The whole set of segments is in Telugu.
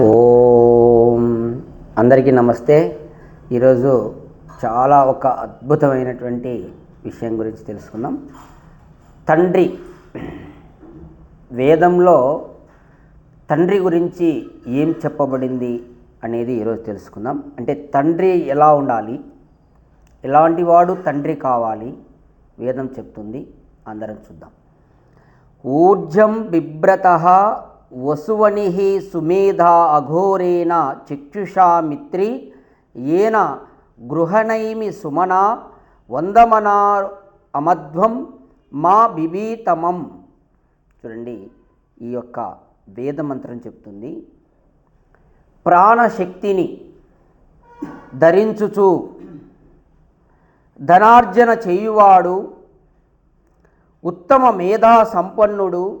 ఓం. అందరికీ నమస్తే. ఈరోజు చాలా ఒక అద్భుతమైనటువంటి విషయం గురించి తెలుసుకుందాం. తండ్రి వేదంలో తండ్రి గురించి ఏం చెప్పబడింది అనేది ఈరోజు తెలుసుకుందాం. అంటే తండ్రి ఎలా ఉండాలి? ఎలాంటి వాడు తండ్రి కావాలి? వేదం చెప్తుంది. అందరం చూద్దాం. ఊర్జం బిభ్రత వసువని సుమేధా అఘోరేణ చక్షుషా మిత్రి ఏన గృహణైమి సుమనా వందమనా అమధ్వం మా బిబీతమం. చూడండి ఈ యొక్క వేదమంత్రం చెప్తుంది. ప్రాణశక్తిని ధరించుచు ధనార్జన చేయువాడు ఉత్తమ మేధా సంపన్నుడు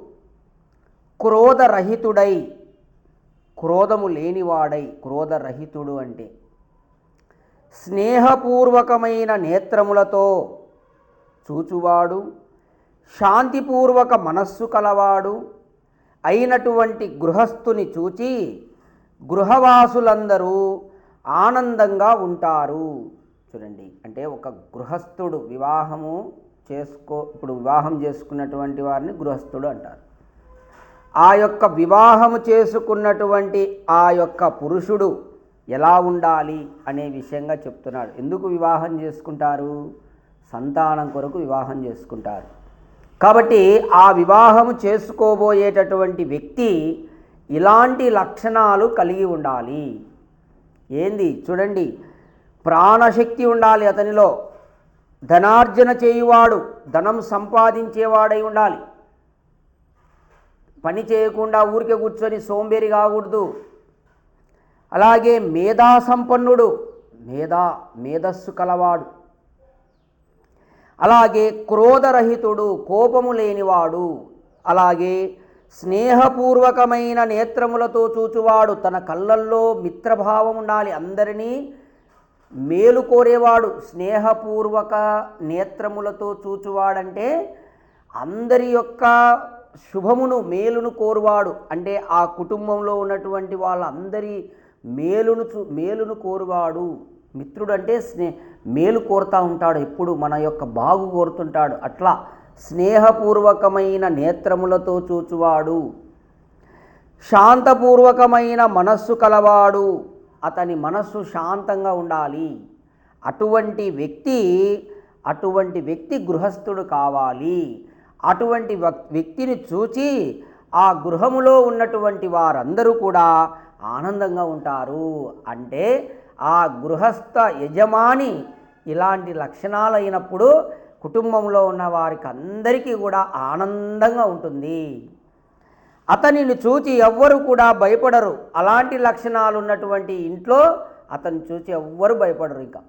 క్రోధరహితుడై క్రోధము లేనివాడై క్రోధరహితుడు అంటే స్నేహపూర్వకమైన నేత్రములతో చూచువాడు శాంతిపూర్వక మనస్సు కలవాడు అయినటువంటి గృహస్థుని చూచి గృహవాసులందరూ ఆనందంగా ఉంటారు. చూడండి అంటే ఒక గృహస్థుడు వివాహము చేసుకో ఇప్పుడు వివాహం చేసుకున్నటువంటి వారిని గృహస్థుడు అంటారు. ఆ యొక్క వివాహము చేసుకున్నటువంటి ఆ యొక్క పురుషుడు ఎలా ఉండాలి అనే విషయంగా చెప్తున్నాడు. ఎందుకు వివాహం చేసుకుంటారు? సంతానం కొరకు వివాహం చేసుకుంటారు. కాబట్టి ఆ వివాహము చేసుకోబోయేటటువంటి వ్యక్తి ఇలాంటి లక్షణాలు కలిగి ఉండాలి. ఏంది? చూడండి. ప్రాణశక్తి ఉండాలి అతనిలో. ధనార్జన చేయువాడు ధనం సంపాదించేవాడై ఉండాలి. పని చేయకుండా ఊరికే కూర్చొని సోంబేరి కాకూడదు. అలాగే మేధా సంపన్నుడు మేధా మేధస్సు కలవాడు. అలాగే క్రోధరహితుడు కోపము లేనివాడు. అలాగే స్నేహపూర్వకమైన నేత్రములతో చూచువాడు. తన కళ్ళల్లో మిత్రభావం ఉండాలి. అందరినీ మేలు కోరేవాడు. స్నేహపూర్వక నేత్రములతో చూచువాడంటే అందరి యొక్క శుభమును మేలును కోరువాడు అంటే ఆ కుటుంబంలో ఉన్నటువంటి వాళ్ళందరి మేలును చూ మేలును కోరువాడు. మిత్రుడు అంటే స్నే మేలు కోరుతూ ఉంటాడు ఎప్పుడు మన యొక్క బాగు కోరుతుంటాడు. అట్లా స్నేహపూర్వకమైన నేత్రములతో చూచువాడు. శాంతపూర్వకమైన మనస్సు కలవాడు. అతని మనస్సు శాంతంగా ఉండాలి. అటువంటి వ్యక్తి అటువంటి వ్యక్తి గృహస్థుడు కావాలి. అటువంటి వ్యక్తిని చూచి ఆ గృహములో ఉన్నటువంటి వారందరూ కూడా ఆనందంగా ఉంటారు. అంటే ఆ గృహస్థ యజమాని ఇలాంటి లక్షణాలు అయినప్పుడు కుటుంబంలో ఉన్న వారికి అందరికీ కూడా ఆనందంగా ఉంటుంది. అతనిని చూచి ఎవ్వరు కూడా భయపడరు. అలాంటి లక్షణాలు ఉన్నటువంటి ఇంట్లో అతన్ని చూచి ఎవ్వరు భయపడరు ఇంకా.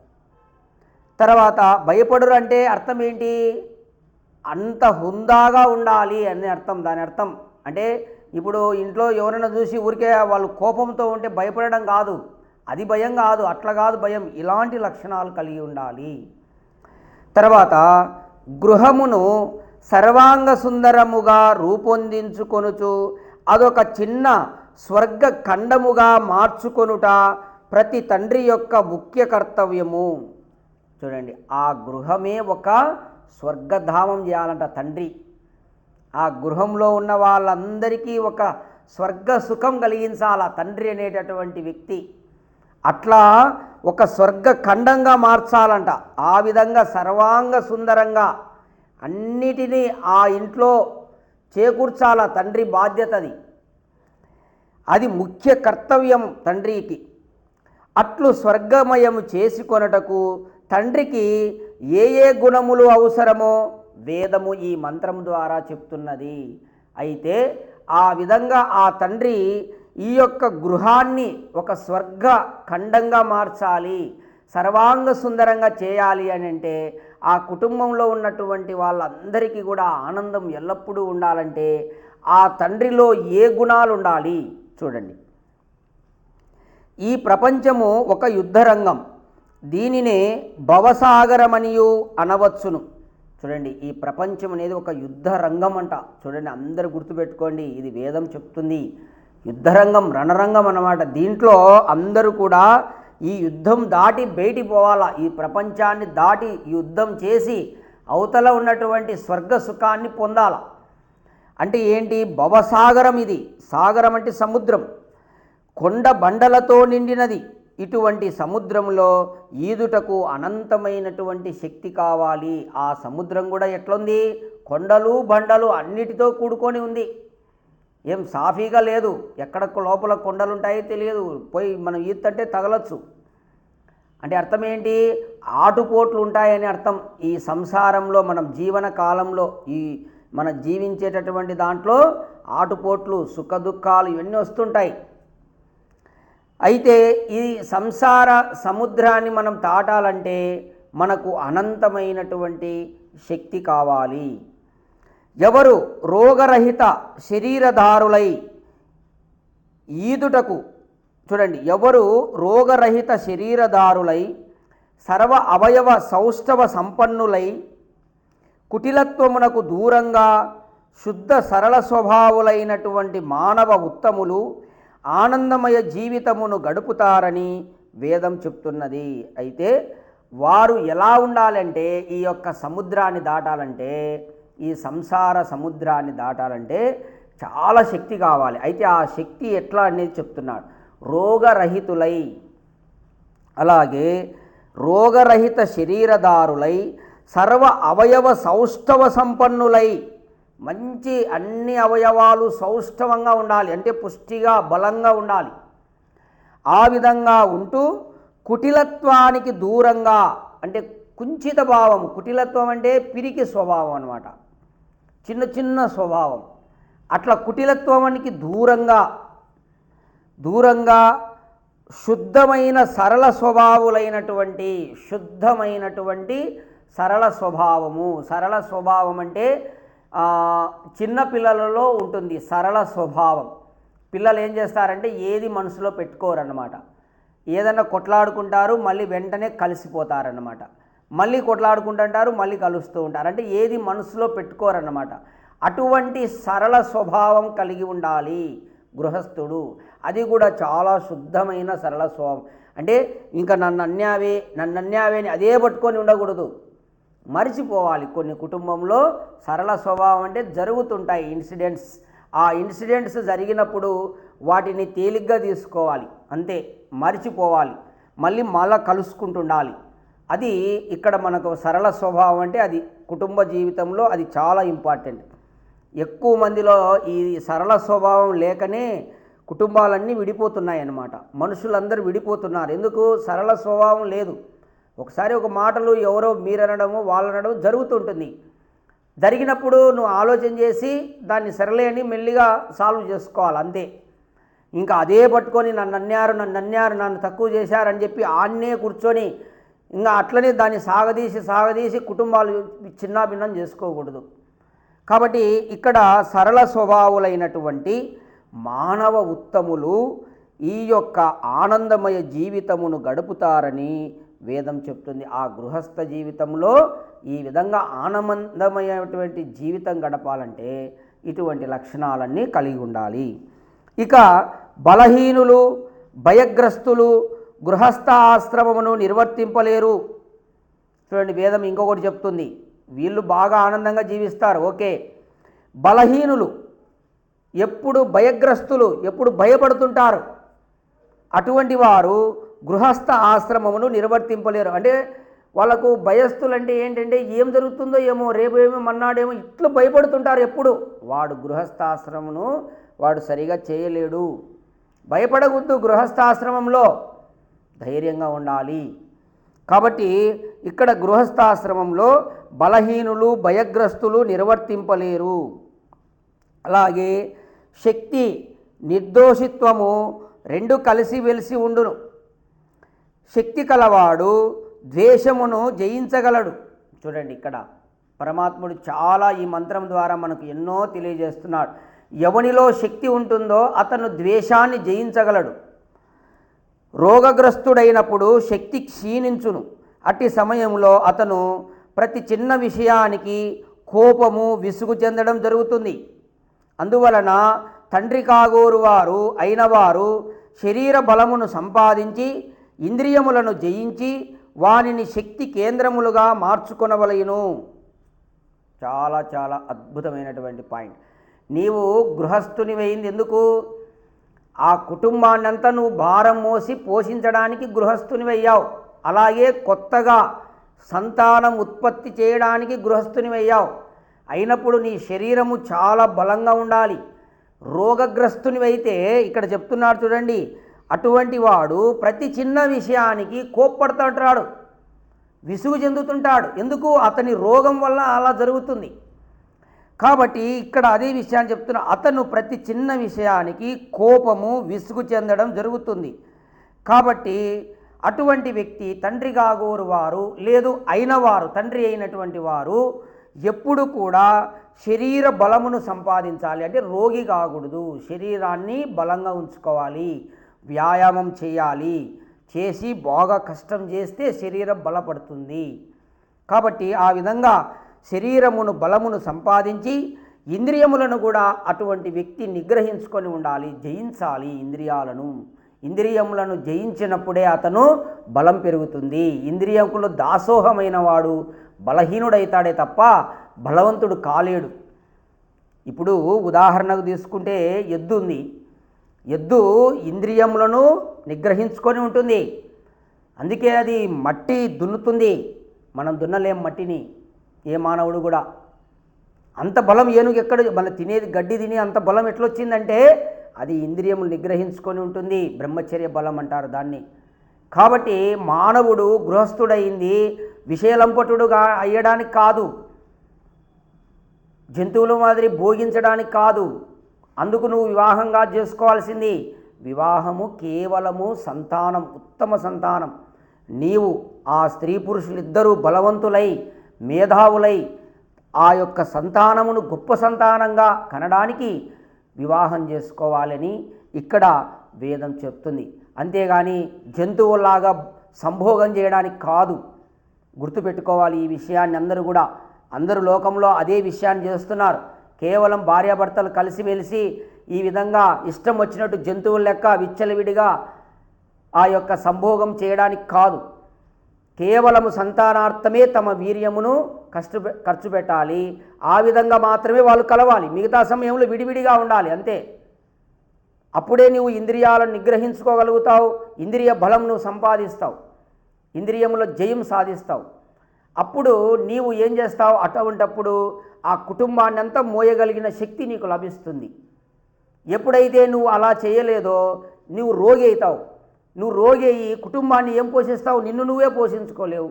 తర్వాత భయపడరు అంటే అర్థం ఏంటి? అంత హుందాగా ఉండాలి అని అర్థం దాని అర్థం. అంటే ఇప్పుడు ఇంట్లో ఎవరైనా చూసి ఊరికే వాళ్ళు కోపంతో ఉంటే భయపడడం కాదు. అది భయం కాదు అట్లా కాదు భయం. ఇలాంటి లక్షణాలు కలిగి ఉండాలి. తర్వాత గృహమును సర్వాంగ సుందరముగా రూపొందించుకొనుచు అదొక చిన్న స్వర్గ ఖండముగా మార్చుకొనుట ప్రతి తండ్రి యొక్క ముఖ్య కర్తవ్యము. చూడండి ఆ గృహమే ఒక స్వర్గధామం చేయాలంట తండ్రి. ఆ గృహంలో ఉన్న వాళ్ళందరికీ ఒక స్వర్గ సుఖం కలిగించాల తండ్రి అనేటటువంటి వ్యక్తి. అట్లా ఒక స్వర్గ ఖండంగా మార్చాలంట. ఆ విధంగా సర్వాంగ సుందరంగా అన్నిటినీ ఆ ఇంట్లో చేకూర్చాల తండ్రి బాధ్యతది. అది ముఖ్య కర్తవ్యం తండ్రికి. అట్లు స్వర్గమయము చేసుకొనటకు తండ్రికి ఏ ఏ గుణములు అవసరమో వేదము ఈ మంత్రం ద్వారా చెప్తున్నది. అయితే ఆ విధంగా ఆ తండ్రి ఈ యొక్క గృహాన్ని ఒక స్వర్గ ఖండంగా మార్చాలి సర్వాంగ సుందరంగా చేయాలి అని అంటే ఆ కుటుంబంలో ఉన్నటువంటి వాళ్ళందరికీ కూడా ఆనందం ఎల్లప్పుడూ ఉండాలంటే ఆ తండ్రిలో ఏ గుణాలు ఉండాలి? చూడండి. ఈ ప్రపంచము ఒక యుద్ధరంగం. దీనినే భవసాగరమనియు అనవచ్చును. చూడండి ఈ ప్రపంచం అనేది ఒక యుద్ధ రంగం అంట చూడండి అందరు గుర్తుపెట్టుకోండి ఇది వేదం చెప్తుంది. యుద్ధరంగం రణరంగం అన్నమాట. దీంట్లో అందరూ కూడా ఈ యుద్ధం దాటి బయటి పోవాలా. ఈ ప్రపంచాన్ని దాటి యుద్ధం చేసి అవతల ఉన్నటువంటి స్వర్గ సుఖాన్ని పొందాల. అంటే ఏంటి? భవసాగరం ఇది. సాగరం అంటే సముద్రం. కొండ బండలతో నిండినది. ఇటువంటి సముద్రంలో ఈదుటకు అనంతమైనటువంటి శక్తి కావాలి. ఆ సముద్రం కూడా ఎట్లుంది? కొండలు బండలు అన్నిటితో కూడుకొని ఉంది. ఏం సాఫీగా లేదు. ఎక్కడ లోపల కొండలు ఉంటాయో తెలియదు. పోయి మనం ఈతంటే తగలచ్చు. అంటే అర్థం ఏంటి ఆటుపోట్లు ఉంటాయని అర్థం. ఈ సంసారంలో మనం జీవన కాలంలో ఈ మన జీవించేటటువంటి దాంట్లో ఆటుపోట్లు సుఖ దుఃఖాలు ఇవన్నీ వస్తుంటాయి. అయితే ఈ సంసార సముద్రాన్ని మనం దాటాలంటే మనకు అనంతమైనటువంటి శక్తి కావాలి. ఎవరు రోగరహిత శరీరధారులై ఈదుటకు చూడండి ఎవరు రోగరహిత శరీరధారులై సర్వ అవయవ సౌష్ఠవ సంపన్నులై కుటిలత్వమునకు దూరంగా శుద్ధ సరళ స్వభావులైనటువంటి మానవ ఉత్తములు ఆనందమయ జీవితమును గడుపుతారని వేదం చెప్తున్నది. అయితే వారు ఎలా ఉండాలంటే ఈ యొక్క సముద్రాన్ని దాటాలంటే ఈ సంసార సముద్రాన్ని దాటాలంటే చాలా శక్తి కావాలి. అయితే ఆ శక్తి ఎట్లా అనేది చెప్తున్నాడు. రోగరహితులై అలాగే రోగరహిత శరీరదారులై సర్వ అవయవ సౌష్ఠవ సంపన్నులై మంచి అన్ని అవయవాలు సౌష్ఠవంగా ఉండాలి అంటే పుష్టిగా బలంగా ఉండాలి. ఆ విధంగా ఉంటూ కుటిలత్వానికి దూరంగా అంటే కుంచిత భావం కుటిలత్వం అంటే పిరికి స్వభావం అనమాట చిన్న చిన్న స్వభావం. అట్లా కుటిలత్వానికి దూరంగా దూరంగా శుద్ధమైన సరళ స్వభావులైనటువంటి శుద్ధమైనటువంటి సరళ స్వభావము. సరళ స్వభావం అంటే చిన్న పిల్లలలో ఉంటుంది సరళ స్వభావం. పిల్లలు ఏం చేస్తారంటే ఏది మనసులో పెట్టుకోరన్నమాట. ఏదన్నా కొట్లాడుకుంటారు మళ్ళీ వెంటనే కలిసిపోతారన్నమాట. మళ్ళీ కొట్లాడుకుంటుంటారు మళ్ళీ కలుస్తూ ఉంటారు. అంటే ఏది మనసులో పెట్టుకోరన్నమాట. అటువంటి సరళ స్వభావం కలిగి ఉండాలి గృహస్థుడు. అది కూడా చాలా శుద్ధమైన సరళ స్వభావం. అంటే ఇంకా నన్ను అన్యావే నన్ను అన్యావే అని అదే పట్టుకొని ఉండకూడదు. మరిచిపోవాలి. కొన్ని కుటుంబంలో సరళ స్వభావం అంటే జరుగుతుంటాయి ఇన్సిడెంట్స్. ఆ ఇన్సిడెంట్స్ జరిగినప్పుడు వాటిని తేలిగ్గా తీసుకోవాలి. అంతే మరిచిపోవాలి. మళ్ళీ మళ్ళా కలుసుకుంటుండాలి. అది ఇక్కడ మనకు సరళ స్వభావం అంటే అది కుటుంబ జీవితంలో అది చాలా ఇంపార్టెంట్. ఎక్కువ మందిలో ఈ సరళ స్వభావం లేకనే కుటుంబాలన్నీ విడిపోతున్నాయి అన్నమాట మనుషులందరూ విడిపోతున్నారు. ఎందుకు? సరళ స్వభావం లేదు. ఒకసారి ఒక మాటలు ఎవరో మీరనడము వాళ్ళనడం జరుగుతుంటుంది. జరిగినప్పుడు నువ్వు ఆలోచన చేసి దాన్ని సరలేని మెల్లిగా సాల్వ్ చేసుకోవాలి అంతే. ఇంకా అదే పట్టుకొని నన్ను అన్నారు నన్ను అన్నారు నన్ను తక్కువ చేశారని చెప్పి ఆన్నే కూర్చొని ఇంకా అట్లనే దాన్ని సాగదీసి సాగదీసి కుటుంబాలు చిన్నాభిన్నం చేసుకోకూడదు. కాబట్టి ఇక్కడ సరళ స్వభావులైనటువంటి మానవ ఉత్తములు ఈ యొక్క ఆనందమయ జీవితమును గడుపుతారని వేదం చెప్తుంది. ఆ గృహస్థ జీవితంలో ఈ విధంగా ఆనందమైనటువంటి జీవితం గడపాలంటే ఇటువంటి లక్షణాలన్నీ కలిగి ఉండాలి. ఇక బలహీనులు భయగ్రస్తులు గృహస్థ ఆశ్రమమును నిర్వర్తింపలేరు. చూడండి వేదం ఇంకొకటి చెప్తుంది. వీళ్ళు బాగా ఆనందంగా జీవిస్తారు. ఓకే. బలహీనులు ఎప్పుడు భయగ్రస్తులు ఎప్పుడు భయపడుతుంటారు? అటువంటి వారు గృహస్థ ఆశ్రమమును నిర్వర్తింపలేరు. అంటే వాళ్ళకు భయస్థులు అంటే ఏంటంటే ఏం జరుగుతుందో ఏమో రేపు ఏమో మన్నాడేమో ఇట్లు భయపడుతుంటారు ఎప్పుడు. వాడు గృహస్థాశ్రమను వాడు సరిగా చేయలేడు. భయపడవద్దు గృహస్థాశ్రమంలో. ధైర్యంగా ఉండాలి. కాబట్టి ఇక్కడ గృహస్థాశ్రమంలో బలహీనులు భయగ్రస్తులు నిర్వర్తింపలేరు. అలాగే శక్తి నిర్దోషిత్వము రెండు కలిసి వెలిసి ఉండును. శక్తి కలవాడు ద్వేషమును జయించగలడు. చూడండి ఇక్కడ. పరమాత్ముడు చాలా ఈ మంత్రం ద్వారా మనకు ఎన్నో తెలియజేస్తున్నాడు. ఎవనిలో శక్తి ఉంటుందో అతను ద్వేషాన్ని జయించగలడు. రోగగ్రస్తుడైనప్పుడు శక్తి క్షీణించును. అట్టి సమయంలో అతను ప్రతి చిన్న విషయానికి కోపము విసుగు చెందడం జరుగుతుంది. అందువలన తండ్రి కాగోరు వారు అయినవారు శరీర బలమును సంపాదించి ఇంద్రియములను జయించి వానిని శక్తి కేంద్రములుగా మార్చుకొనవలయును. చాలా చాలా అద్భుతమైనటువంటి పాయింట్. నీవు గృహస్థునివైంది ఎందుకు? ఆ కుటుంబాన్నంతా నువ్వు భారం మోసి పోషించడానికి గృహస్థునివయ్యావు. అలాగే కొత్తగా సంతానం ఉత్పత్తి చేయడానికి గృహస్థునివయ్యావు. అయినప్పుడు నీ శరీరము చాలా బలంగా ఉండాలి. రోగగ్రస్తునివైతే ఇక్కడ చెప్తున్నారు చూడండి అటువంటి వాడు ప్రతి చిన్న విషయానికి కోప్పడుతుంటాడు. విసుగు చెందుతుంటాడు. ఎందుకు? అతని రోగం వల్ల అలా జరుగుతుంది. కాబట్టి ఇక్కడ అదే విషయాన్ని చెప్తున్నా అతను ప్రతి చిన్న విషయానికి కోపము విసుగు చెందడం జరుగుతుంది. కాబట్టి అటువంటి వ్యక్తి తండ్రి కాగోరు వారు లేదు అయినవారు తండ్రి అయినటువంటి వారు ఎప్పుడు కూడా శరీర బలమును సంపాదించాలి. అంటే రోగి కాకూడదు. శరీరాన్ని బలంగా ఉంచుకోవాలి. వ్యాయామం చేయాలి. చేసి బాగా కష్టం చేస్తే శరీరం బలపడుతుంది. కాబట్టి ఆ విధంగా శరీరమును బలమును సంపాదించి ఇంద్రియములను కూడా అటువంటి వ్యక్తి నిగ్రహించుకొని ఉండాలి జయించాలి ఇంద్రియాలను. ఇంద్రియములను జయించినప్పుడే అతను బలం పెరుగుతుంది. ఇంద్రియములు దాసోహమైన వాడు బలహీనుడైతాడే తప్ప బలవంతుడు కాలేడు. ఇప్పుడు ఉదాహరణకు తీసుకుంటే ఎద్దు ఉంది ఎద్దు ఇంద్రియములను నిగ్రహించుకొని ఉంటుంది. అందుకే అది మట్టి దున్నుతుంది. మనం దున్నలేం మట్టిని ఏ మానవుడు కూడా. అంత బలం ఏనుగు ఎక్కడ మన తినేది గడ్డి తిని అంత బలం ఎట్లొచ్చిందంటే అది ఇంద్రియములు నిగ్రహించుకొని ఉంటుంది. బ్రహ్మచర్య బలం అంటారు దాన్ని. కాబట్టి మానవుడు గృహస్థుడయింది విషయలంపటుడుగా అయ్యడానికి కాదు. జంతువుల మాదిరి భోగించడానికి కాదు. అందుకు నువ్వు వివాహంగా చేసుకోవాల్సింది వివాహము కేవలము సంతానం ఉత్తమ సంతానం. నీవు ఆ స్త్రీ పురుషులిద్దరూ బలవంతులై మేధావులై ఆ యొక్క సంతానమును గొప్ప సంతానంగా కనడానికి వివాహం చేసుకోవాలని ఇక్కడ వేదం చెప్తుంది. అంతేగాని జంతువులాగా సంభోగం చేయడానికి కాదు. గుర్తుపెట్టుకోవాలి ఈ విషయాన్ని అందరూ కూడా. అందరూ లోకంలో అదే విషయాన్ని చేస్తున్నారు. కేవలం భార్యాభర్తలు కలిసిమెలిసి ఈ విధంగా ఇష్టం వచ్చినట్టు జంతువుల లెక్క విచ్చలవిడిగా ఆ యొక్క సంభోగం చేయడానికి కాదు. కేవలము సంతానార్థమే తమ వీర్యమును కష్ట ఖర్చు పెట్టాలి. ఆ విధంగా మాత్రమే వాళ్ళు కలవాలి. మిగతా సమయంలో విడివిడిగా ఉండాలి. అంతే. అప్పుడే నువ్వు ఇంద్రియాలను నిగ్రహించుకోగలుగుతావు. ఇంద్రియ బలం నువ్వు సంపాదిస్తావు. ఇంద్రియములో జయం సాధిస్తావు. అప్పుడు నీవు ఏం చేస్తావు? అటువంటప్పుడు ఆ కుటుంబాన్ని అంతా మోయగలిగిన శక్తి నీకు లభిస్తుంది. ఎప్పుడైతే నువ్వు అలా చేయలేదో నువ్వు రోగి అవుతావు. నువ్వు రోగి అయ్యి కుటుంబాన్ని ఏం పోషిస్తావు? నిన్ను నువ్వే పోషించుకోలేవు.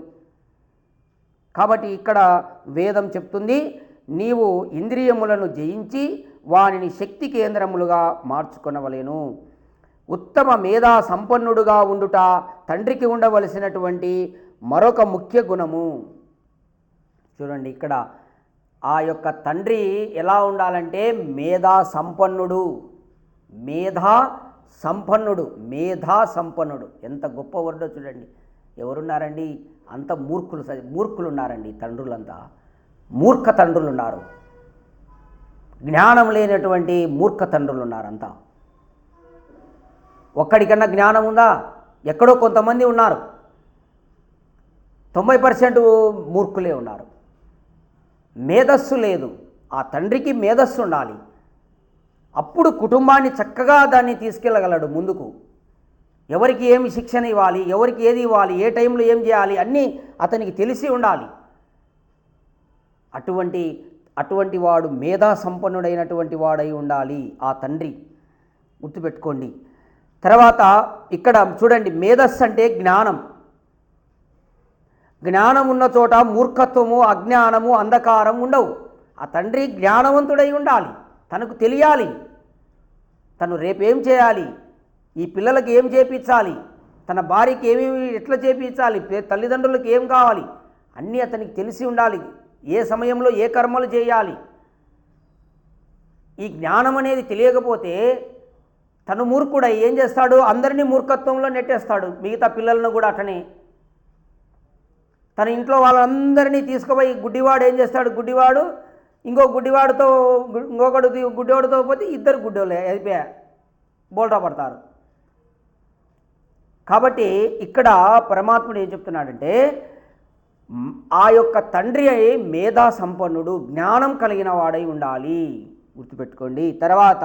కాబట్టి ఇక్కడ వేదం చెప్తుంది నీవు ఇంద్రియములను జయించి వానిని శక్తి కేంద్రములుగా మార్చుకొనవలేను. ఉత్తమ మేధా సంపన్నుడుగా ఉండుట తండ్రికి ఉండవలసినటువంటి మరొక ముఖ్య గుణము. చూడండి ఇక్కడ ఆ యొక్క తండ్రి ఎలా ఉండాలంటే మేధా సంపన్నుడు. మేధా సంపన్నుడు మేధా సంపన్నుడు. ఎంత గొప్ప వర్డో చూడండి. ఎవరున్నారండి? అంత మూర్ఖులు మూర్ఖులు ఉన్నారండి తండ్రులంతా. మూర్ఖ తండ్రులు ఉన్నారు జ్ఞానం లేనటువంటి మూర్ఖ తండ్రులు ఉన్నారంతా ఒక్కడికన్నా జ్ఞానం ఉందా? ఎక్కడో కొంతమంది ఉన్నారు. తొంభై పర్సెంట్ మూర్ఖులే ఉన్నారు. మేధస్సు లేదు. ఆ తండ్రికి మేధస్సు ఉండాలి. అప్పుడు కుటుంబాన్ని చక్కగా దాన్ని తీసుకెళ్ళగలడు ముందుకు. ఎవరికి ఏమి శిక్షణ ఇవ్వాలి ఎవరికి ఏది ఇవ్వాలి ఏ టైంలో ఏం చేయాలి అన్నీ అతనికి తెలిసి ఉండాలి. అటువంటి అటువంటి వాడు మేధా సంపన్నుడైనటువంటి వాడై ఉండాలి ఆ తండ్రి. గుర్తుపెట్టుకోండి. తర్వాత ఇక్కడ చూడండి మేధస్సు అంటే జ్ఞానం. జ్ఞానం ఉన్న చోట మూర్ఖత్వము అజ్ఞానము అంధకారం ఉండవు. ఆ తండ్రి జ్ఞానవంతుడై ఉండాలి. తనకు తెలియాలి. తను రేపేం చేయాలి? ఈ పిల్లలకి ఏం చేపించాలి? తన భార్యకి ఏమేమి ఎట్లా చేపించాలి? తల్లిదండ్రులకు ఏం కావాలి? అన్నీ అతనికి తెలిసి ఉండాలి. ఏ సమయంలో ఏ కర్మలు చేయాలి? ఈ జ్ఞానం అనేది తెలియకపోతే తను మూర్ఖుడై ఏం చేస్తాడు? అందరినీ మూర్ఖత్వంలో నెట్టేస్తాడు. మిగతా పిల్లలను కూడా అటనే తన ఇంట్లో వాళ్ళందరినీ తీసుకుపోయి గుడ్డివాడు ఏం చేస్తాడు? గుడ్డివాడు ఇంకో గుడ్డివాడితో ఇంకొకడు గుడ్డివాడితో పోతే ఇద్దరు గుడ్డోలే అయిపోయా? బోల్టా పడతారు. కాబట్టి ఇక్కడ పరమాత్ముడు ఏం చెప్తున్నాడంటే ఆ యొక్క తండ్రి అయి మేధా సంపన్నుడు జ్ఞానం కలిగిన వాడై ఉండాలి. గుర్తుపెట్టుకోండి. తర్వాత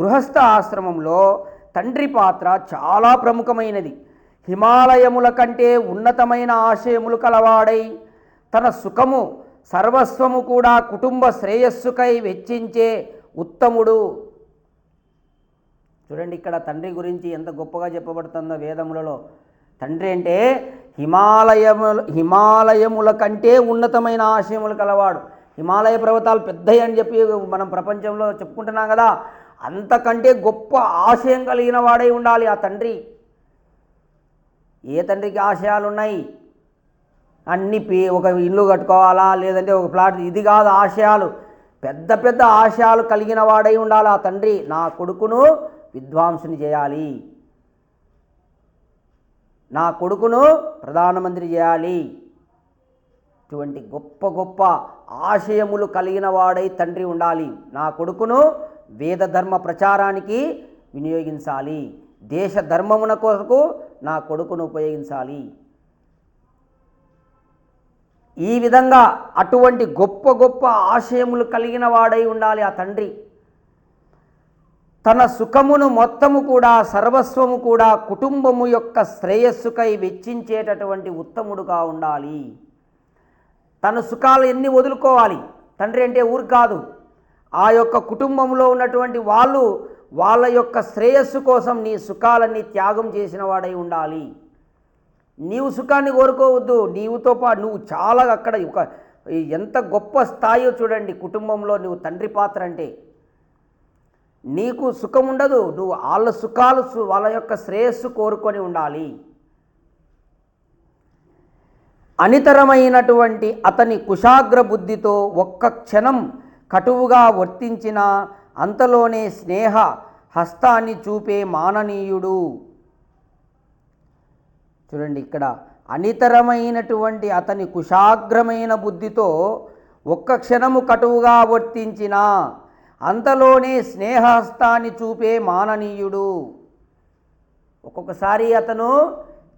గృహస్థ ఆశ్రమంలో తండ్రి పాత్ర చాలా ప్రముఖమైనది. హిమాలయముల కంటే ఉన్నతమైన ఆశయములు కలవాడై తన సుఖము సర్వస్వము కూడా కుటుంబ శ్రేయస్సుకై వెచ్చించే ఉత్తముడు. చూడండి ఇక్కడ తండ్రి గురించి ఎంత గొప్పగా చెప్పబడుతుందో వేదములలో. తండ్రి అంటే హిమాలయముల హిమాలయముల కంటే ఉన్నతమైన ఆశయములు కలవాడు. హిమాలయ పర్వతాలు పెద్దవి అని చెప్పి మనం ప్రపంచంలో చెప్పుకుంటున్నాం కదా. అంతకంటే గొప్ప ఆశయం కలిగిన వాడై ఉండాలి ఆ తండ్రి. ఏ తండ్రికి ఆశయాలు ఉన్నాయి అన్ని పే ఒక ఇల్లు కట్టుకోవాలా? లేదంటే ఒక ప్లాట్ ఇది కాదు ఆశయాలు. పెద్ద పెద్ద ఆశయాలు కలిగిన వాడై ఉండాలి ఆ తండ్రి? నా కొడుకును విద్వాంసుని చేయాలి. నా కొడుకును ప్రధానమంత్రి చేయాలి. ఇటువంటి గొప్ప గొప్ప ఆశయములు కలిగిన వాడై తండ్రి ఉండాలి. నా కొడుకును వేద ధర్మ ప్రచారానికి వినియోగించాలి. దేశ ధర్మమున కొరకు నా కొడుకును ఉపయోగించాలి. ఈ విధంగా అటువంటి గొప్ప గొప్ప ఆశయములు కలిగిన వాడై ఉండాలి ఆ తండ్రి. తన సుఖమును మొత్తము కూడా సర్వస్వము కూడా కుటుంబము యొక్క శ్రేయస్సుకై వెచ్చించేటటువంటి ఉత్తముడుగా ఉండాలి. తన సుఖాలు ఎన్ని వదులుకోవాలి? తండ్రి అంటే ఊరు కాదు. ఆ యొక్క కుటుంబంలో ఉన్నటువంటి వాళ్ళు వాళ్ళ యొక్క శ్రేయస్సు కోసం నీ సుఖాలన్నీ త్యాగం చేసిన వాడై ఉండాలి. నీవు సుఖాన్ని కోరుకోవద్దు. నీవుతో పాటు నువ్వు చాలా అక్కడ ఒక ఎంత గొప్ప స్థాయో చూడండి కుటుంబంలో నువ్వు తండ్రి పాత్ర అంటే. నీకు సుఖం ఉండదు. నువ్వు వాళ్ళ సుఖాలు వాళ్ళ యొక్క శ్రేయస్సు కోరుకొని ఉండాలి. అనితరమైనటువంటి అతని కుశాగ్ర బుద్ధితో ఒక్క క్షణం కటువుగా వర్తించిన అంతలోనే స్నేహ హస్తాన్ని చూపే మాననీయుడు. చూడండి ఇక్కడ అనితరమైనటువంటి అతని కుశాగ్రమైన బుద్ధితో ఒక్క క్షణము కటువుగా వర్తించిన అంతలోనే స్నేహహస్తాన్ని చూపే మాననీయుడు. ఒక్కొక్కసారి అతను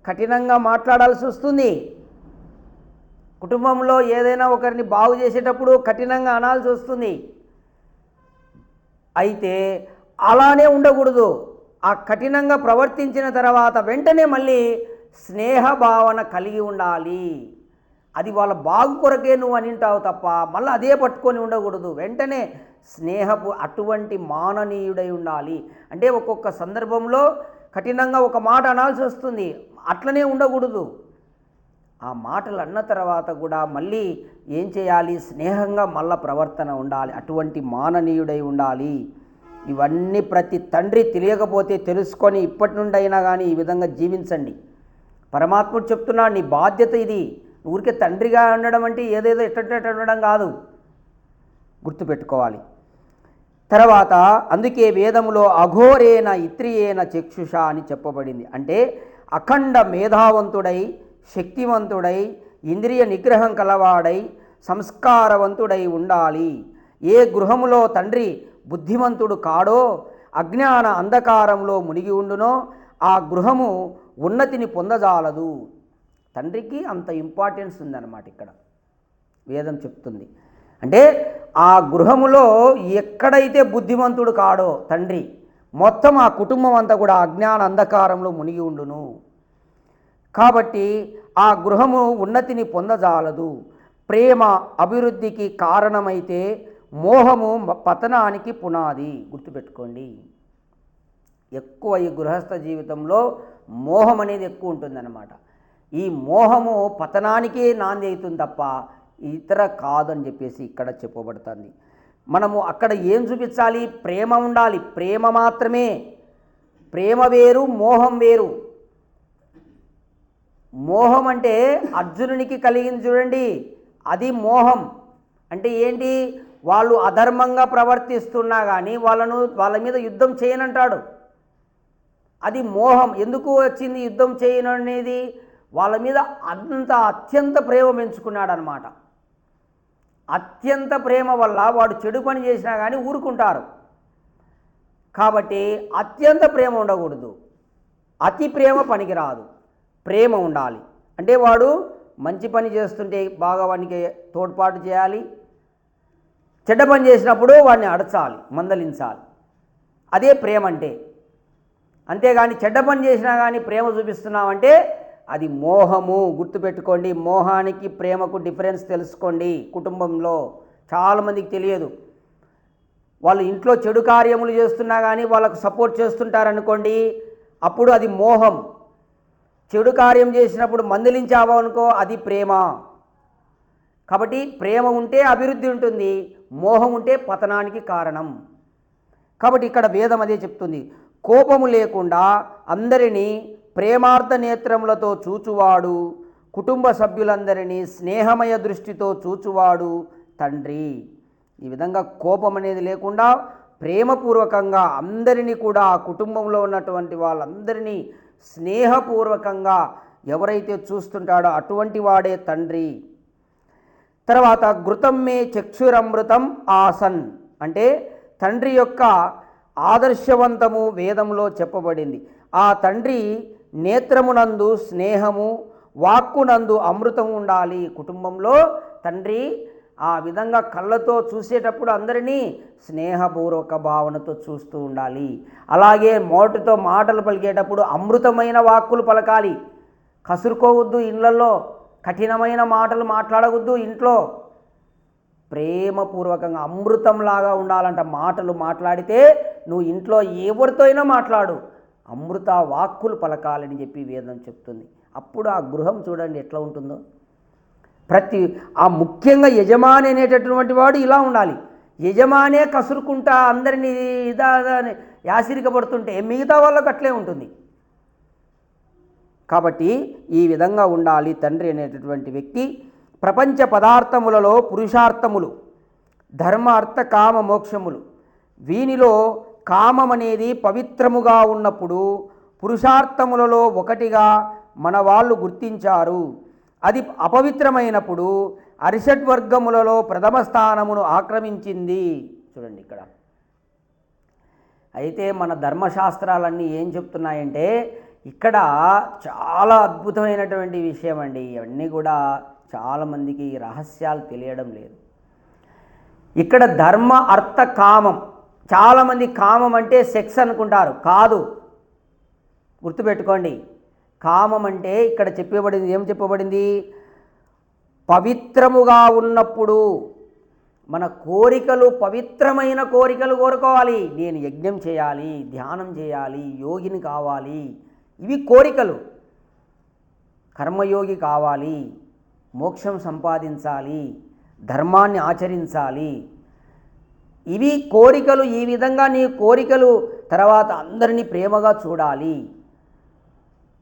కఠినంగా మాట్లాడాల్సి వస్తుంది. కుటుంబంలో ఏదైనా ఒకరిని బాగు చేసేటప్పుడు కఠినంగా అనాల్సి వస్తుంది. అయితే అలానే ఉండకూడదు. ఆ కఠినంగా ప్రవర్తించిన తర్వాత వెంటనే మళ్ళీ స్నేహ భావన కలిగి ఉండాలి. అది వాళ్ళ బాగు కొరకే నువ్వు అనింటావు తప్ప మళ్ళీ అదే పట్టుకొని ఉండకూడదు. వెంటనే స్నేహపు అటువంటి మాననీయుడై ఉండాలి. అంటే ఒక్కొక్క సందర్భంలో కఠినంగా ఒక మాట అనాల్సి వస్తుంది. అట్లనే ఉండకూడదు. ఆ మాటలు అన్న తర్వాత కూడా మళ్ళీ ఏం చేయాలి? స్నేహంగా మళ్ళా ప్రవర్తన ఉండాలి. అటువంటి మాననీయుడై ఉండాలి. ఇవన్నీ ప్రతి తండ్రి తెలియకపోతే తెలుసుకొని ఇప్పటి నుండి అయినా కానీ ఈ విధంగా జీవించండి. పరమాత్ముడు చెప్తున్నా నీ బాధ్యత ఇది. ఊరికే తండ్రిగా ఉండడం అంటే ఏదేదో ఎట్టట ఉండడం కాదు. గుర్తుపెట్టుకోవాలి. తర్వాత అందుకే వేదములో అఘోరేన ఇత్రియేన చక్షుష అని చెప్పబడింది. అంటే అఖండ మేధావంతుడై శక్తివంతుడై ఇంద్రియ నిగ్రహం కలవాడై సంస్కారవంతుడై ఉండాలి. ఏ గృహములో తండ్రి బుద్ధిమంతుడు కాడో అజ్ఞాన అంధకారంలో మునిగి ఉండునో ఆ గృహము ఉన్నతిని పొందజాలదు. తండ్రికి అంత ఇంపార్టెన్స్ ఉందన్నమాట ఇక్కడ. వేదం చెప్తుంది. అంటే ఆ గృహములో ఎక్కడైతే బుద్ధిమంతుడు కాడో తండ్రి మొత్తం ఆ కుటుంబం అంతా కూడా అజ్ఞాన అంధకారంలో మునిగి ఉండును. కాబట్టి ఆ గృహము ఉన్నతిని పొందజాలదు. ప్రేమ అభివృద్ధికి కారణమైతే మోహము పతనానికి పునాది. గుర్తుపెట్టుకోండి. ఎక్కువ ఈ గృహస్థ జీవితంలో మోహం అనేది ఎక్కువ ఉంటుందన్నమాట. ఈ మోహము పతనానికే నాంది అవుతుంది తప్ప ఇతర కాదని చెప్పేసి ఇక్కడ చెప్పబడుతుంది. మనము అక్కడ ఏం చూపించాలి? ప్రేమ ఉండాలి. ప్రేమ మాత్రమే. ప్రేమ వేరు మోహం వేరు. మోహం అంటే అర్జునునికి కలిగింది చూడండి. అది మోహం. అంటే ఏంటి? వాళ్ళు అధర్మంగా ప్రవర్తిస్తున్నా కానీ వాళ్ళను వాళ్ళ మీద యుద్ధం చేయనంటాడు. అది మోహం. ఎందుకు వచ్చింది యుద్ధం చేయను అనేది వాళ్ళ మీద అంత అత్యంత ప్రేమ పెంచుకున్నాడు అనమాట అత్యంత ప్రేమ వల్ల వాడు చెడు పని చేసినా కానీ ఊరుకుంటారు. కాబట్టి అత్యంత ప్రేమ ఉండకూడదు. అతి ప్రేమ పనికిరాదు. ప్రేమ ఉండాలి. అంటే వాడు మంచి పని చేస్తుంటే బాగా వానికి తోడ్పాటు చేయాలి. చెడ్డ పని చేసినప్పుడు వాడిని అడచాలి మందలించాలి. అదే ప్రేమ అంటే. అంతేగాని చెడ్డ పని చేసినా కానీ ప్రేమ చూపిస్తున్నామంటే అది మోహము. గుర్తుపెట్టుకోండి మోహానికి ప్రేమకు డిఫరెన్స్ తెలుసుకోండి కుటుంబంలో. చాలామందికి తెలియదు. వాళ్ళు ఇంట్లో చెడు కార్యములు చేస్తున్నా కానీ వాళ్ళకు సపోర్ట్ చేస్తుంటారనుకోండి అప్పుడు అది మోహం. చెడు కార్యం చేసినప్పుడు మందలించావా అనుకో అది ప్రేమ. కాబట్టి ప్రేమ ఉంటే అభివృద్ధి ఉంటుంది. మోహం ఉంటే పతనానికి కారణం. కాబట్టి ఇక్కడ వేదం అదే చెప్తుంది. కోపము లేకుండా అందరినీ ప్రేమార్థ నేత్రములతో చూచువాడు కుటుంబ సభ్యులందరినీ స్నేహమయ దృష్టితో చూచువాడు తండ్రి. ఈ విధంగా కోపం అనేది లేకుండా ప్రేమపూర్వకంగా అందరినీ కూడా ఆ కుటుంబంలో ఉన్నటువంటి వాళ్ళందరినీ స్నేహపూర్వకంగా ఎవరైతే చూస్తుంటాడో అటువంటి వాడే తండ్రి. తర్వాత ఘృతం మే చక్షురమృతం ఆసన్. అంటే తండ్రి యొక్క ఆదర్శవంతము వేదంలో చెప్పబడింది. ఆ తండ్రి నేత్రమునందు స్నేహము వాక్కునందు అమృతం ఉండాలి. కుటుంబంలో తండ్రి ఆ విధంగా కళ్ళతో చూసేటప్పుడు అందరినీ స్నేహపూర్వక భావనతో చూస్తూ ఉండాలి. అలాగే మోటతో మాటలు పలికేటప్పుడు అమృతమైన వాక్కులు పలకాలి. కసురుకోవద్దు ఇళ్ళలో. కఠినమైన మాటలు మాట్లాడవద్దు ఇంట్లో. ప్రేమపూర్వకంగా అమృతంలాగా ఉండాలంట మాటలు మాట్లాడితే నువ్వు ఇంట్లో ఎవరితో అయినా మాట్లాడు. అమృత వాక్కులు పలకాలని చెప్పి వేదం చెప్తుంది. అప్పుడు ఆ గృహం చూడండి ఎట్లా ఉంటుందో. ప్రతి ఆ ముఖ్యంగా యజమాని అనేటటువంటి వాడు ఇలా ఉండాలి. యజమానే కసురుకుంటా అందరినీ ఇదా అని యాసిరికపడుతుంటే మిగతా వాళ్ళకు అట్లే ఉంటుంది. కాబట్టి ఈ విధంగా ఉండాలి తండ్రి అనేటటువంటి వ్యక్తి. ప్రపంచ పదార్థములలో పురుషార్థములు ధర్మార్థ కామ మోక్షములు. వీనిలో కామం అనేది పవిత్రముగా ఉన్నప్పుడు పురుషార్థములలో ఒకటిగా మన వాళ్ళు గుర్తించారు. అది అపవిత్రమైనప్పుడు అరిషడ్ వర్గములలో ప్రథమ స్థానమును ఆక్రమించింది. చూడండి ఇక్కడ. అయితే మన ధర్మశాస్త్రాలన్నీ ఏం చెప్తున్నాయంటే ఇక్కడ చాలా అద్భుతమైనటువంటి విషయం అండి ఇవన్నీ కూడా చాలామందికి రహస్యాలు తెలియడం లేదు. ఇక్కడ ధర్మ అర్థ కామం. చాలామంది కామం అంటే సెక్స్ అనుకుంటారు. కాదు. గుర్తుపెట్టుకోండి. కామం అంటే ఇక్కడ చెప్పబడింది ఏం చెప్పబడింది? పవిత్రముగా ఉన్నప్పుడు మన కోరికలు పవిత్రమైన కోరికలు కోరుకోవాలి. నేను యజ్ఞం చేయాలి ధ్యానం చేయాలి యోగిని కావాలి. ఇవి కోరికలు. కర్మయోగి కావాలి మోక్షం సంపాదించాలి ధర్మాన్ని ఆచరించాలి. ఇవి కోరికలు ఈ విధంగా నీ కోరికలు తర్వాత అందరినీ ప్రేమగా చూడాలి.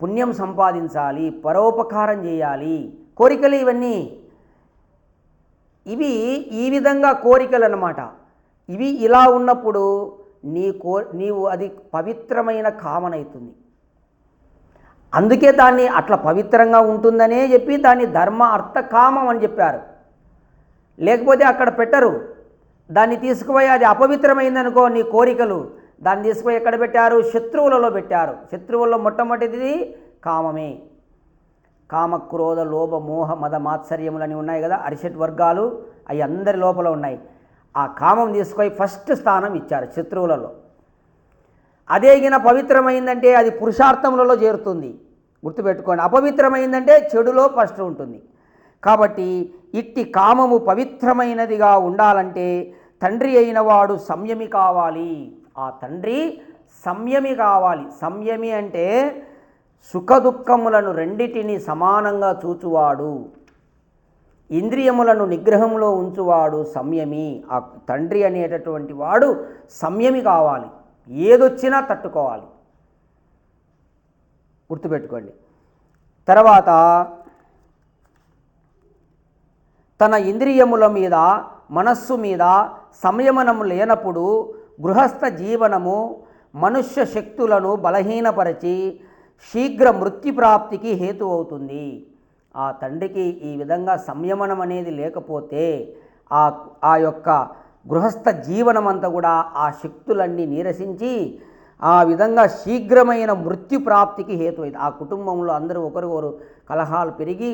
పుణ్యం సంపాదించాలి పరోపకారం చేయాలి. కోరికలు ఇవన్నీ. ఇవి ఈ విధంగా కోరికలు అన్నమాట ఇవి ఇలా ఉన్నప్పుడు నీ కో నీవు అది పవిత్రమైన కామన్ అవుతుంది అందుకే దాన్ని అట్లా పవిత్రంగా ఉంటుందనే చెప్పి దాన్ని ధర్మ అర్థ కామం అని చెప్పారు. లేకపోతే అక్కడ పెట్టరు. దాన్ని తీసుకుపోయి అది అపవిత్రమైందనుకో నీ కోరికలు. దాన్ని తీసుకుపోయి ఎక్కడ పెట్టారు? శత్రువులలో పెట్టారు. శత్రువుల్లో మొట్టమొదటిది కామమే. కామ క్రోధ లోభ మోహ మద మాత్సర్యములని ఉన్నాయి కదా అరిషట్ వర్గాలు అవి అందరి లోపల ఉన్నాయి. ఆ కామం తీసుకొని ఫస్ట్ స్థానం ఇచ్చారు శత్రువులలో. అదే గిన పవిత్రమైందంటే అది పురుషార్థములలో చేరుతుంది. గుర్తుపెట్టుకోండి అపవిత్రమైందంటే చెడులో ఫస్ట్ ఉంటుంది. కాబట్టి ఇట్టి కామము పవిత్రమైనదిగా ఉండాలంటే తండ్రి అయిన వాడు సంయమి కావాలి. ఆ తండ్రి సంయమి కావాలి. సంయమి అంటే సుఖదుఖములను రెండిటిని సమానంగా చూచువాడు. ఇంద్రియములను నిగ్రహంలో ఉంచువాడు సంయమి. ఆ తండ్రి అనేటటువంటి వాడు సంయమి కావాలి. ఏదొచ్చినా తట్టుకోవాలి. గుర్తుపెట్టుకోండి. తర్వాత తన ఇంద్రియముల మీద మనస్సు మీద సంయమనము లేనప్పుడు గృహస్థ జీవనము మనుష్య శక్తులను బలహీనపరచి శీఘ్ర మృత్యుప్రాప్తికి హేతు అవుతుంది. ఆ తండ్రికి ఈ విధంగా సంయమనం అనేది లేకపోతే ఆ ఆ యొక్క గృహస్థ జీవనమంతా కూడా ఆ శక్తులన్నీ నీరసించి ఆ విధంగా శీఘ్రమైన మృత్యు ప్రాప్తికి హేతువైంది. ఆ కుటుంబంలో అందరూ ఒకరికొకరు కలహాలు పెరిగి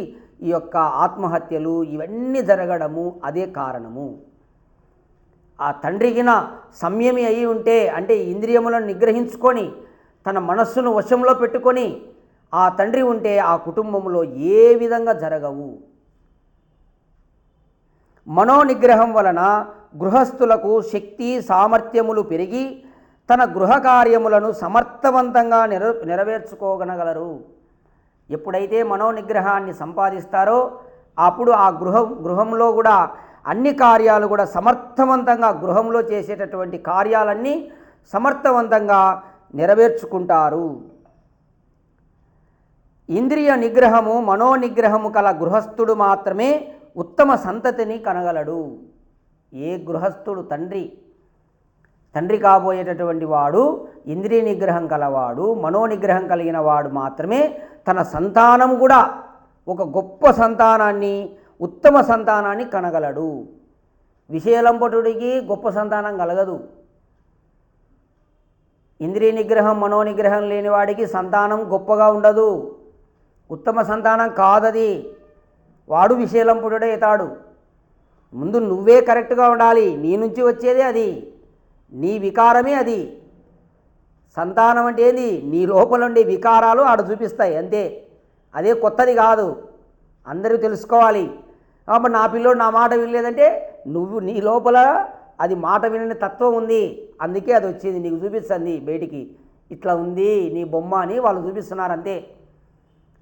ఈ యొక్క ఆత్మహత్యలు ఇవన్నీ జరగడము అదే కారణము. ఆ తండ్రికిన సంయమి అయి ఉంటే అంటే ఇంద్రియములను నిగ్రహించుకొని తన మనస్సును వశంలో పెట్టుకొని ఆ తండ్రి ఉంటే ఆ కుటుంబంలో ఏ విధంగా జరగవు. మనోనిగ్రహం వలన గృహస్థులకు శక్తి సామర్థ్యములు పెరిగి తన గృహ కార్యములను సమర్థవంతంగా నెర నెరవేర్చుకోగలగలరు ఎప్పుడైతే మనోనిగ్రహాన్ని సంపాదిస్తారో అప్పుడు ఆ గృహం గృహంలో కూడా అన్ని కార్యాలు కూడా సమర్థవంతంగా గృహంలో చేసేటటువంటి కార్యాలన్నీ సమర్థవంతంగా నెరవేర్చుకుంటారు. ఇంద్రియ నిగ్రహము మనోనిగ్రహము కల గృహస్థుడు మాత్రమే ఉత్తమ సంతతిని కనగలడు. ఏ గృహస్థుడు తండ్రి తండ్రి కాబోయేటటువంటి వాడు ఇంద్రియ నిగ్రహం కలవాడు మనోనిగ్రహం కలిగిన వాడు మాత్రమే తన సంతానం కూడా ఒక గొప్ప సంతానాన్ని ఉత్తమ సంతానాన్ని కనగలడు. విషయలంపటుడికి గొప్ప సంతానం కలగదు. ఇంద్రియ నిగ్రహం మనోనిగ్రహం లేని వాడికి సంతానం గొప్పగా ఉండదు. ఉత్తమ సంతానం కాదది. వాడు విషయలంపుడే అవుతాడు ముందు నువ్వే కరెక్ట్గా ఉండాలి. నీ నుంచి వచ్చేదే అది. నీ వికారమే అది. సంతానం అంటే ఏంది? నీ లోపల ఉండే వికారాలు ఆడ చూపిస్తాయి. అంతే. అదే కొత్తది కాదు. అందరూ తెలుసుకోవాలి. కాబట్టి నా పిల్లోడు నా మాట వినలేదంటే నువ్వు నీ లోపల అది మాట వినని తత్వం ఉంది. అందుకే అది వచ్చింది. నీకు చూపిస్తుంది బయటికి. ఇట్లా ఉంది నీ బొమ్మ అని వాళ్ళు చూపిస్తున్నారు అంతే.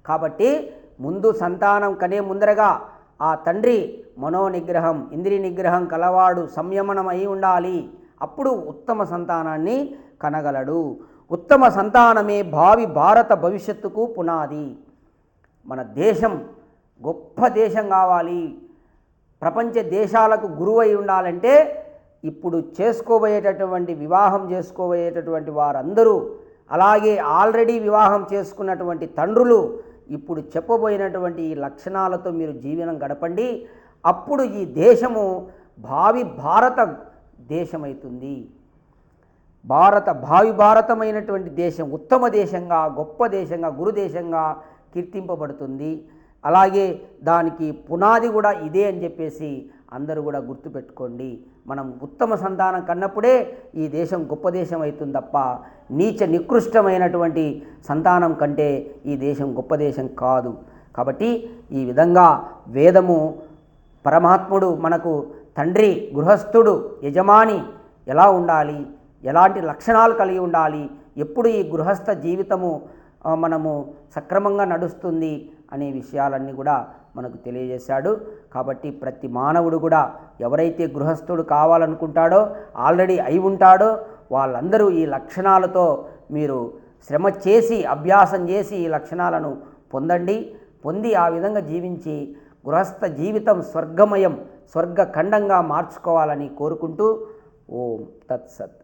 కాబట్టి ముందు సంతానం కనే ముందరగా ఆ తండ్రి మనోనిగ్రహం ఇంద్రియ నిగ్రహం కలవాడు సంయమనం అయి ఉండాలి. అప్పుడు ఉత్తమ సంతానాన్ని కనగలడు. ఉత్తమ సంతానమే భావి భారత భవిష్యత్తుకు పునాది. మన దేశం గొప్ప దేశం కావాలి. ప్రపంచ దేశాలకు గురువై ఉండాలంటే ఇప్పుడు చేసుకోబోయేటటువంటి వివాహం చేసుకోబోయేటటువంటి వారందరూ అలాగే ఆల్రెడీ వివాహం చేసుకున్నటువంటి తండ్రులు ఇప్పుడు చెప్పబోయినటువంటి ఈ లక్షణాలతో మీరు జీవనం గడపండి. అప్పుడు ఈ దేశము భావి భారత దేశమవుతుంది భారత భావి భారతమైనటువంటి దేశం ఉత్తమ దేశంగా గొప్ప దేశంగా గురుదేశంగా కీర్తింపబడుతుంది. అలాగే దానికి పునాది కూడా ఇదే అని చెప్పేసి అందరూ కూడా గుర్తుపెట్టుకోండి. మనం ఉత్తమ సంతానం కన్నప్పుడే ఈ దేశం గొప్ప దేశం అవుతుంది తప్ప నీచ నికృష్టమైనటువంటి సంతానం కంటే ఈ దేశం గొప్ప దేశం కాదు. కాబట్టి ఈ విధంగా వేదము పరమాత్ముడు మనకు తండ్రి గృహస్థుడు యజమాని ఎలా ఉండాలి? ఎలాంటి లక్షణాలు కలిగి ఉండాలి? ఎప్పుడు ఈ గృహస్థ జీవితము మనము సక్రమంగా నడుస్తుంది అనే విషయాలన్నీ కూడా మనకు తెలియజేశాడు. కాబట్టి ప్రతి మానవుడు కూడా ఎవరైతే గృహస్థుడు కావాలనుకుంటాడో ఆల్రెడీ అయి ఉంటాడో వాళ్ళందరూ ఈ లక్షణాలతో మీరు శ్రమ చేసి అభ్యాసం చేసి ఈ లక్షణాలను పొందండి. పొంది ఆ విధంగా జీవించి గృహస్థ జీవితం స్వర్గమయం స్వర్గఖండంగా మార్చుకోవాలని కోరుకుంటూ ఓం తత్సత్.